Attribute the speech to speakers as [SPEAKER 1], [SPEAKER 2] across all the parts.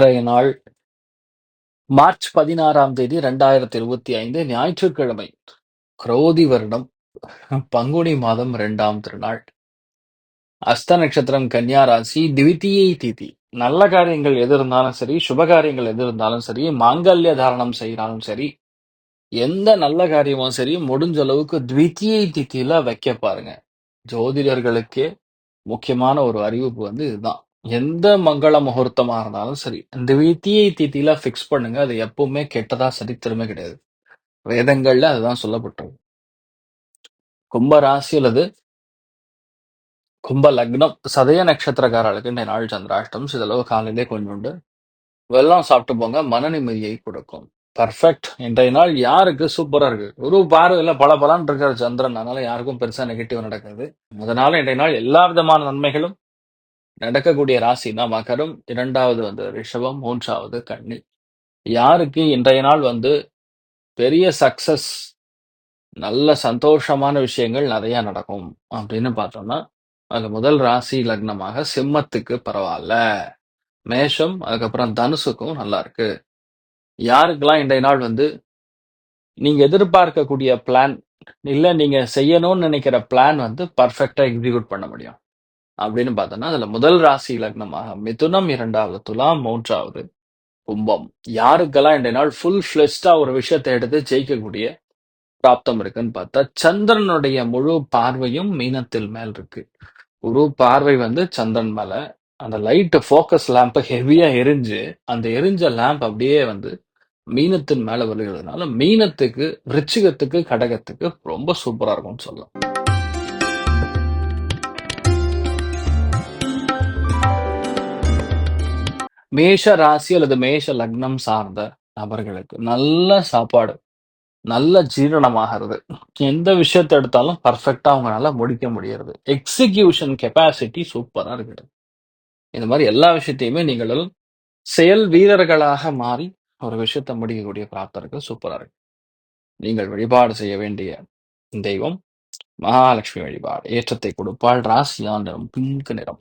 [SPEAKER 1] இன்றைய நாள் மார்ச் பதினாறாம் தேதி ரெண்டாயிரத்தி இருபத்தி ஐந்து ஞாயிற்றுக்கிழமை. குரோதி வருடம் பங்குனி மாதம் இரண்டாம் திருநாள். அஸ்த நட்சத்திரம் கன்னியா ராசி திவித்தியை திதி. நல்ல காரியங்கள் எது இருந்தாலும் சரி சுப காரியங்கள் எது இருந்தாலும் சரி மாங்கல்ய தாரணம் செய்யறாலும் சரி எந்த நல்ல காரியமும் சரி முடிஞ்ச அளவுக்கு த்வித்தியை திதியில வைக்க பாருங்க. ஜோதிடர்களுக்கே முக்கியமான ஒரு அறிவிப்பு வந்து இதுதான். எந்த மங்கள முகூர்த்தமா இருந்தாலும் சரி இந்த தீயை திதியில ஃபிக்ஸ் பண்ணுங்க. அது எப்பவுமே கெட்டதா சரித்திரமே கிடையாது. வேதங்கள்ல அதுதான் சொல்லப்பட்டிருக்கு. கும்ப ராசி அல்லது கும்ப லக்னம் சதய நட்சத்திரக்காரர்களுக்கு இந்த நாள் சந்திராஷ்டம் சிதளவு காலையிலே கொஞ்சோண்டு வெள்ளம் சாப்பிட்டு போங்க மன நிம்மதியை கொடுக்கும். பர்ஃபெக்ட் இன்றைய நாள் யாருக்கு சூப்பரா இருக்கு? குரு பார்வையில பல பலன் இருக்கிற சந்திரன். அதனால யாருக்கும் பெருசா நெகட்டிவ் நடக்குது. அதனால இன்றைய நாள் எல்லா விதமான நன்மைகளும் நடக்கக்கூடிய ராசினா மகரம் இரண்டாவது வந்து ரிஷபம் மூன்றாவது கன்னி. யாருக்கு இன்றைய நாள் வந்து பெரிய சக்சஸ் நல்ல சந்தோஷமான விஷயங்கள் நிறைய நடக்கும் அப்படின்னு பார்த்தோம்னா அது முதல் ராசி லக்னமாக சிம்மத்துக்கு பரவாயில்ல. மேஷம் அதுக்கப்புறம் தனுசுக்கும் நல்லா இருக்கு. யாருக்கெல்லாம் இன்றைய நாள் வந்து நீங்க எதிர்பார்க்கக்கூடிய பிளான் இல்ல நீங்க செய்யணும்னு நினைக்கிற பிளான் வந்து பர்ஃபெக்டா எக்ஸிக்யூட் பண்ண முடியும். அப்படின்னு பார்த்தோம்னா அதுல முதல் ராசி லக்னமாக மிதுனம் இரண்டாவது துலாம் மூன்றாவது கும்பம். யாருக்கெல்லாம் இன்றைய நாள் ஃபுல் ஃபிளெஸ்டா ஒரு விஷயத்தை எடுத்து ஜெயிக்கக்கூடிய பிராப்தம் இருக்குன்னு பார்த்தா சந்திரனுடைய முழு பார்வையும் மீனத்தில் மேல் இருக்கு. ஒரு பார்வை வந்து சந்திரன் மேல. அந்த லைட் ஃபோக்கஸ் லேம்ப் ஹெவியா எரிஞ்சு அந்த எரிஞ்ச லேம்ப் அப்படியே வந்து மீனத்தின் மேல வருகிறதுனால மீனத்துக்கு விருச்சிகத்துக்கு கடகத்துக்கு ரொம்ப சூப்பரா இருக்கும்னு சொல்லலாம். மேஷ ராசி அல்லது மேஷ லக்னம் சார்ந்த நபர்களுக்கு நல்ல சாப்பாடு நல்ல ஜீரணமாகிறது. எந்த விஷயத்தை எடுத்தாலும் பர்ஃபெக்டா அவங்களால முடிக்க முடியறது. எக்ஸிகியூஷன் கெப்பாசிட்டி சூப்பரா இருக்குது. இந்த மாதிரி எல்லா விஷயத்தையுமே நீங்கள் செயல் வீரர்களாக மாறி ஒரு விஷயத்தை முடிக்கக்கூடிய பிராப்தருக்கு சூப்பரா இருக்கு. நீங்கள் வழிபாடு செய்ய வேண்டிய தெய்வம் மகாலட்சுமி வழிபாடு. ஏற்றத்தை கொடுப்பாள். ராசியான் நிறம் பிங்க் நிறம்.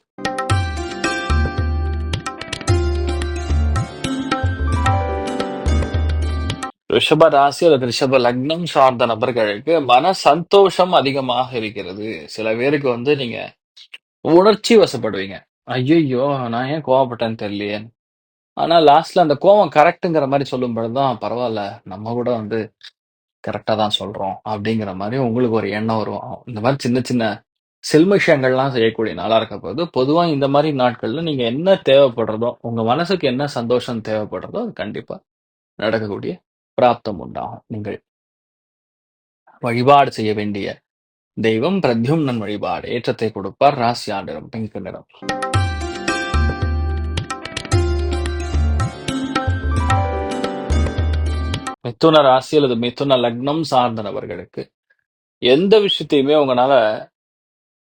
[SPEAKER 1] ரிஷப ராசி அல்லது ரிஷப லக்னம் சார்ந்த நபர்களுக்கு மன சந்தோஷம் அதிகமாக இருக்கிறது. சில பேருக்கு வந்து நீங்க உணர்ச்சி வசப்படுவீங்க. ஐயோ நான் ஏன் கோவப்பட்டேன்னு தெரியலையே. ஆனா லாஸ்ட்ல அந்த கோவம் கரெக்ட்டுங்கிற மாதிரி சொல்லும் பொழுதுதான் பரவாயில்ல நம்ம கூட வந்து கரெக்டா தான் சொல்றோம் அப்படிங்கிற மாதிரி உங்களுக்கு ஒரு எண்ணம் வரும். இந்த மாதிரி சின்ன சின்ன செல்மிஷங்கள்லாம் செய்யக்கூடிய நாளா இருக்க போது பொதுவா இந்த மாதிரி நாட்கள்ல நீங்க என்ன தேவைப்படுறதோ உங்க மனசுக்கு என்ன சந்தோஷம் தேவைப்படுறதோ அது கண்டிப்பா நடக்கக்கூடிய பிராப்தம் உண்டாகும் நீங்கள் வழிபாடு செய்ய வேண்டிய தெய்வம் பிரத்யும்னன் வழிபாடு ஏற்றத்தை கொடுப்பார் ராசி ஆண்டிரம் பிங்க் நிறம் மிதுன ராசி அல்லது மிதுன லக்னம் சார்ந்த நபர்களுக்கு எந்த விஷயத்தையுமே உங்களால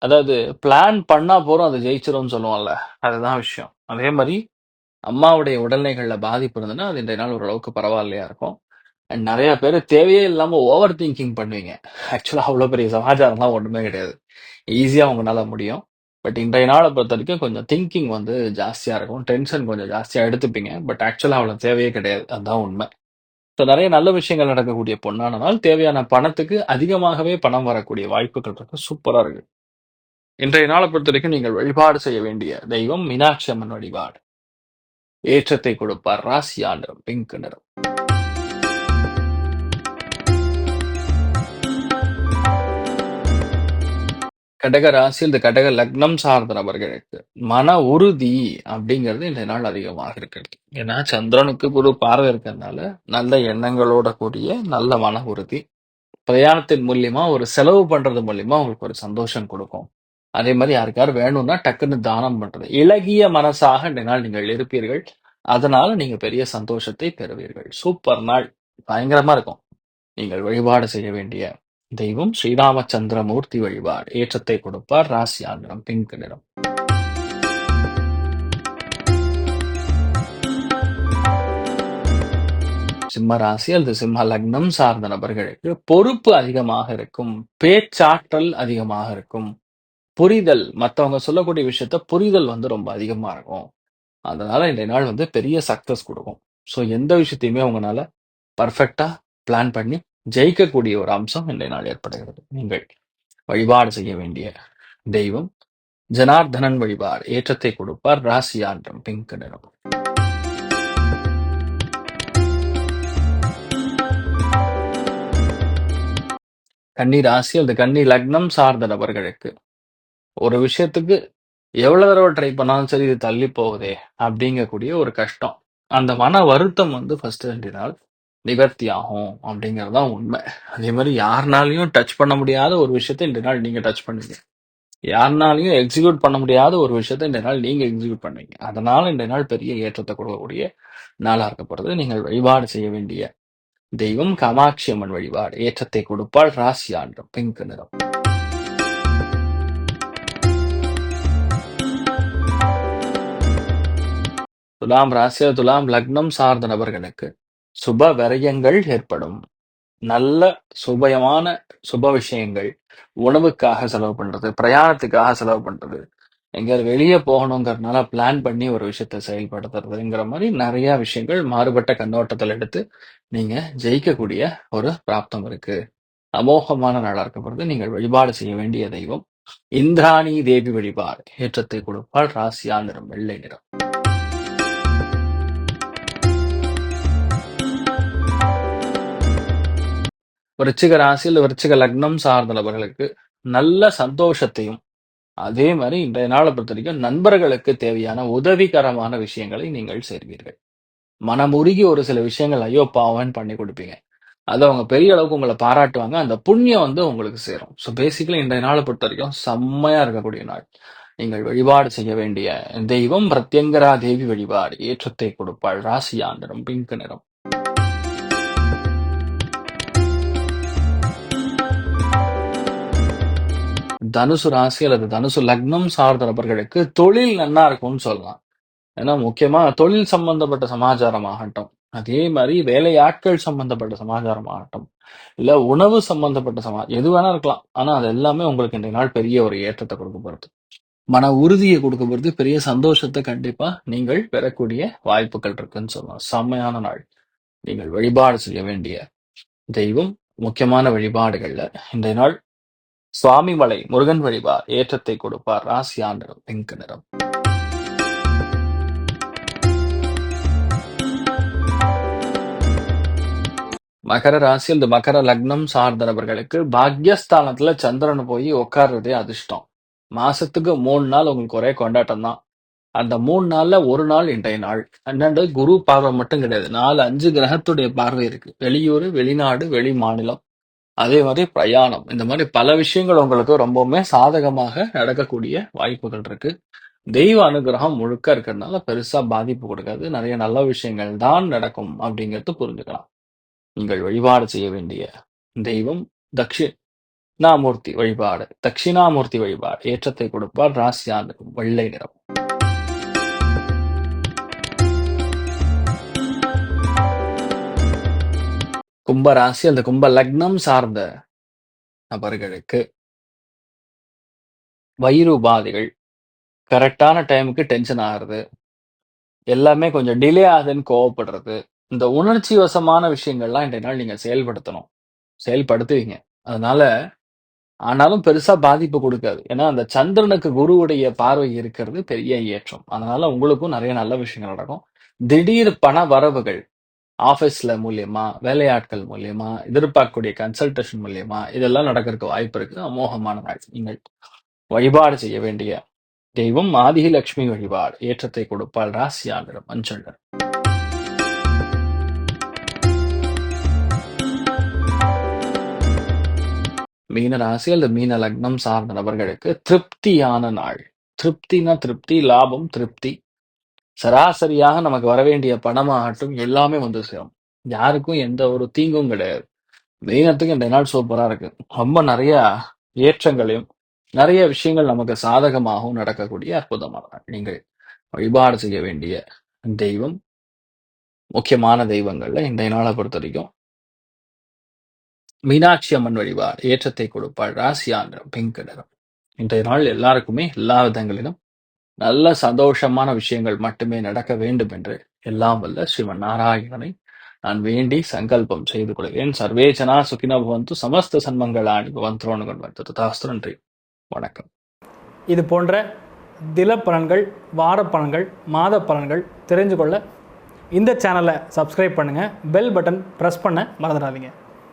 [SPEAKER 1] அதாவது பிளான் பண்ணா போறோம் அதை ஜெயிச்சிரும்னு சொல்லுவோம்ல. அதுதான் விஷயம். அதே மாதிரி அம்மாவுடைய உடல்நிலைகள்ல பாதிப்பு இருந்ததுன்னா அது இன்றைய நாள் ஓரளவுக்கு பரவாயில்லையா இருக்கும். நிறைய பேர் தேவையே இல்லாம ஓவர் திங்கிங் பண்ணுவீங்க. ஆக்சுவலா அவ்வளவு பெரிய சமாச்சாரம்லாம் ஒண்ணுமே கிடையாது. ஈஸியா உங்களால முடியும். பட் இன்றைய நாளை பொறுத்த வரைக்கும் கொஞ்சம் திங்கிங் வந்து ஜாஸ்தியா இருக்கும். டென்ஷன் கொஞ்சம் ஜாஸ்தியா எடுத்துப்பீங்க. பட் ஆக்சுவலா அவ்வளவு தேவையே கிடையாது. அதுதான் உண்மை. ஸோ நிறைய நல்ல விஷயங்கள் நடக்கக்கூடிய பொண்ணான நாள் தேவையான பணத்துக்கு அதிகமாகவே பணம் வரக்கூடிய வாய்ப்புகள் இருக்கு. சூப்பரா இருக்கு. இன்றைய நாளை பொறுத்த வரைக்கும் நீங்கள் வழிபாடு செய்ய வேண்டிய தெய்வம் மீனாட்சி அம்மன் வழிபாடு. ஏற்றத்தை கொடுப்பார் ராசியா ஆண்டு பிங்க் நிறம். கடக ராசி இந்த கடக லக்னம் சார்ந்த நபர்களுக்கு மன உறுதி அப்படிங்கிறது இந்த நாள் அதிகமாக இருக்கிறது. ஏன்னா சந்திரனுக்கு குரு பார்வை இருக்கிறதுனால நல்ல எண்ணங்களோட கூடிய நல்ல மன உறுதி பிரயாணத்தின் மூலியமா ஒரு செலவு பண்றது மூலியமா உங்களுக்கு ஒரு சந்தோஷம் கொடுக்கும். அதே மாதிரி யாருக்காரு வேணும்னா டக்குன்னு தானம் பண்றது. இலகிய மனசாக இந்த நாள் நீங்கள் இருப்பீர்கள். அதனால நீங்க பெரிய சந்தோஷத்தை பெறுவீர்கள். சூப்பர் நாள். பயங்கரமா இருக்கும். நீங்கள் வழிபாடு செய்ய வேண்டிய தெய்வம் ஸ்ரீராமச்சந்திரமூர்த்தி வழிபாடு. ஏற்றத்தை கொடுப்பார் ராசி ஆந்திரம் பிங்க் நிறம் சிம்ம ராசி அல்லது சிம்ம லக்னம் சார்ந்த நபர்களுக்கு பொறுப்பு அதிகமாக இருக்கும் பேச்சாற்றல் அதிகமாக இருக்கும். புரிதல் மத்தவங்க சொல்லக்கூடிய விஷயத்த புரிதல் வந்து ரொம்ப அதிகமா இருக்கும். அதனால இன்றைய நாள் வந்து பெரிய சக்சஸ் கொடுக்கும். ஸோ எந்த விஷயத்தையுமே உங்களால பர்ஃபெக்டா பிளான் பண்ணி ஜெயிக்கக்கூடிய ஒரு அம்சம் இன்றைய நாள் ஏற்படுகிறது. நீங்கள் வழிபாடு செய்ய வேண்டிய தெய்வம் ஜனார்தனன் வழிபாடு ஏற்றத்தை கொடுப்பார் ராசியாண்டம் பிங்க் நிறம். கன்னி ராசி அல்லது கன்னி லக்னம் சார்ந்த நபர்களுக்கு ஒரு விஷயத்துக்கு எவ்வளவு தடவை ட்ரை பண்ணாலும் சரி இது தள்ளி போகுதே அப்படிங்கக்கூடிய ஒரு கஷ்டம். அந்த மன வருத்தம் வந்து ஃபர்ஸ்ட் ரெண்டு நாள் நிவர்த்தி ஆகும் அப்படிங்கிறது தான் உண்மை. அதே மாதிரி யாருனாலையும் டச் பண்ண முடியாத ஒரு விஷயத்தை இந்த நாள் நீங்க டச் பண்ணுவீங்க யாருனாலையும் எக்ஸிக்யூட் பண்ண முடியாத ஒரு விஷயத்தை இந்த நாள் நீங்க எக்ஸிக்யூட் பண்ணுவீங்க அதனால இந்த நாள் பெரிய ஏற்றத்தை கொடுக்கக்கூடிய நாளா இருக்கப்படுறது நீங்கள் வழிபாடு செய்ய வேண்டிய தெய்வம் காமாட்சி அம்மன் வழிபாடு. ஏற்றத்தை கொடுப்பாள் ராசி ஆண்டம் பிங்க் நிறம். துலாம் ராசியா துலாம் லக்னம் சார்ந்த நபர்களுக்கு சுப விரயங்கள் ஏற்படும். நல்ல சுபயமான சுப விஷயங்கள் உணவுக்காக செலவு பண்றது பிரயாணத்துக்காக செலவு பண்றது எங்கேயாவது வெளியே போகணுங்கிறதுனால பிளான் பண்ணி ஒரு விஷயத்த செயல்படுத்துறதுங்கிற மாதிரி நிறைய விஷயங்கள் மாறுபட்ட கண்ணோட்டத்தில் எடுத்து நீங்க ஜெயிக்கக்கூடிய ஒரு பிராப்தம் இருக்கு. அமோகமான நாளா இருக்கப்படுறது நீங்கள் வழிபாடு செய்ய வேண்டிய தெய்வம் இந்திராணி தேவி வழிபாடு ஏற்றத்தை கொடுப்பால் ராசியா நிறம் வெள்ளை நிறம். விருச்சிக ராசி இல்ல விருச்சிக லக்னம் சார்ந்த நபர்களுக்கு நல்ல சந்தோஷத்தையும் அதே மாதிரி இன்றைய நாளை பொறுத்த வரைக்கும் நண்பர்களுக்கு தேவையான உதவிகரமான விஷயங்களை நீங்கள் செய்வீர்கள் மனமுருகி ஒரு சில விஷயங்கள் ஐயோ பாவன் பண்ணி கொடுப்பீங்க. அது அவங்க பெரிய அளவுக்கு உங்களை பாராட்டுவாங்க. அந்த புண்ணியம் வந்து உங்களுக்கு சேரும். ஸோ பேசிக்கலி இன்றைய நாளை பொறுத்த வரைக்கும் செம்மையா இருக்கக்கூடிய நாள். நீங்கள் வழிபாடு செய்ய வேண்டிய தெய்வம் பிரத்யங்கரா தேவி வழிபாடு. ஏற்றத்தை கொடுப்பாள். ராசியா நிறம் பிங்க் நிறம். தனுசு ராசி அல்லது தனுசு லக்னம் சார்ந்த நபர்களுக்கு தொழில் நன்னா இருக்கும்னு சொல்லலாம். ஏன்னா முக்கியமா தொழில் சம்பந்தப்பட்ட சமாச்சாரம் ஆகட்டும். அதே மாதிரி வேலையாட்கள் சம்பந்தப்பட்ட சமாச்சாரம் ஆகட்டும். இல்ல உணவு சம்பந்தப்பட்ட சமா எது வேணா இருக்கலாம். ஆனா அது எல்லாமே உங்களுக்கு இன்றைய நாள் பெரிய ஒரு ஏற்றத்தை கொடுக்க போறது. மன உறுதியை கொடுக்க போறது பெரிய சந்தோஷத்தை கண்டிப்பா நீங்கள் பெறக்கூடிய வாய்ப்புகள் இருக்குன்னு சொல்லலாம். செம்மையான நாள். நீங்கள் வழிபாடு செய்ய வேண்டிய தெய்வம் முக்கியமான வழிபாடுகள்ல இந்த நாள் சுவாமிமலை முருகன் வழிபார் ஏற்றத்தை கொடுப்பார் ராசியா நிறம் பிங்க் நிறம். மகர ராசி இந்த மகர லக்னம் சார்ந்தவர்களுக்கு பாக்யஸ்தானத்துல சந்திரன் போய் உட்கார்றதே அதிர்ஷ்டம். மாசத்துக்கு மூணு நாள் உங்களுக்கு ஒரே கொண்டாட்டம் தான். அந்த மூணு நாள்ல ஒரு நாள் இன்றைய நாள். அண்ணாண்டு குரு பார்வை மட்டும் கிடையாது. நாலு அஞ்சு கிரகத்துடைய பார்வை இருக்கு. வெளியூர் வெளிநாடு வெளி மாநிலம் அதே மாதிரி பிரயாணம். இந்த மாதிரி பல விஷயங்கள் உங்களுக்கு ரொம்பவுமே சாதகமாக நடக்கக்கூடிய வாய்ப்புகள் இருக்கு. தெய்வ அனுகிரகம் முழுக்க இருக்கிறதுனால பெருசா பாதிப்பு கொடுக்காது. நிறைய நல்ல விஷயங்கள் தான் நடக்கும் அப்படிங்கிறது புரிஞ்சுக்கலாம். நீங்கள் வழிபாடு செய்ய வேண்டிய தெய்வம் தட்சிணாமூர்த்தி வழிபாடு. தட்சிணாமூர்த்தி வழிபாடு. ஏற்றத்தை கொடுப்பார். ராசியான வெள்ளை நிறம். கும்ப ராசி அந்த கும்ப லக்னம் சார்ந்த நபர்களுக்கு வயிறு உபாதைகள் கரெக்டான டைமுக்கு டென்ஷன் ஆகுறது எல்லாமே கொஞ்சம் டிலே ஆகுதுன்னு கோவப்படுறது இந்த உணர்ச்சி வசமான விஷயங்கள்லாம் இன்றைய நாள் நீங்கள் செயல்படுத்தணும் செயல்படுத்துவீங்க அதனால ஆனாலும் பெருசா பாதிப்பு கொடுக்காது. ஏன்னா, அந்த சந்திரனுக்கு குருவுடைய பார்வை இருக்கிறது பெரிய ஏற்றம். அதனால உங்களுக்கும் நிறைய நல்ல விஷயங்கள் நடக்கும். திடீர் பண வரவுகள் ஆஃபீஸ்ல மூலியமா, வேலையாட்கள் மூலியமா, எதிர்பார்க்கக்கூடிய கன்சல்டேஷன் மூலியமா இதெல்லாம் நடக்கிறதுக்கு வாய்ப்பு இருக்கு. அமோகமான நாள். நீங்கள் வழிபாடு செய்ய வேண்டிய தெய்வம் ஆதிலட்சுமி வழிபாடு. ஏற்றத்தை கொடுப்பால் ராசியா மஞ்சள் நிறம். மீன ராசி அல்லது மீன லக்னம் சார்ந்த நபர்களுக்கு திருப்தியான நாள். திருப்தினா திருப்தி, லாபம், திருப்தி. சராசரியாக நமக்கு வரவேண்டிய பணமாகட்டும் எல்லாமே வந்து சேரும். யாருக்கும் எந்த ஒரு தீங்கும் கிடையாது. மீனத்துக்கு இந்த நாள் சூப்பரா இருக்கு. ரொம்ப நிறைய ஏற்றங்களையும், நிறைய விஷயங்கள் நமக்கு சாதகமாகவும் நடக்கக்கூடிய அற்புதமான நாள். நீங்கள் வழிபாடு செய்ய வேண்டிய தெய்வம் முக்கியமான தெய்வங்கள்ல இன்றைய பொறுத்த பொறுத்தவரைக்கும் மீனாட்சி அம்மன் வழிபாடு ஏற்றத்தை கொடுப்பாள். ராசியா நிறம் பிங்க் நிறம். இன்றைய நாள் எல்லாருக்குமே எல்லா விதங்களிலும் நல்ல சந்தோஷமான விஷயங்கள் மட்டுமே நடக்க வேண்டும் என்று எல்லாம் வல்ல ஸ்ரீமன் நாராயணனை நான் வேண்டி சங்கல்பம் செய்து கொள்கிறேன். சர்வே ஜனா சுகினோ பவந்து சமஸ்த சன்மங்களாணி பவந்து வந்து ததாஸ்து நன்றி. வணக்கம்.
[SPEAKER 2] இது போன்ற தில பலன்கள் வார பலன்கள் மாத பலன்கள் தெரிஞ்சு கொள்ள இந்த சேனலை சப்ஸ்கிரைப் பண்ணுங்கள் பெல் பட்டன் ப்ரெஸ் பண்ண மறந்துடாதீங்க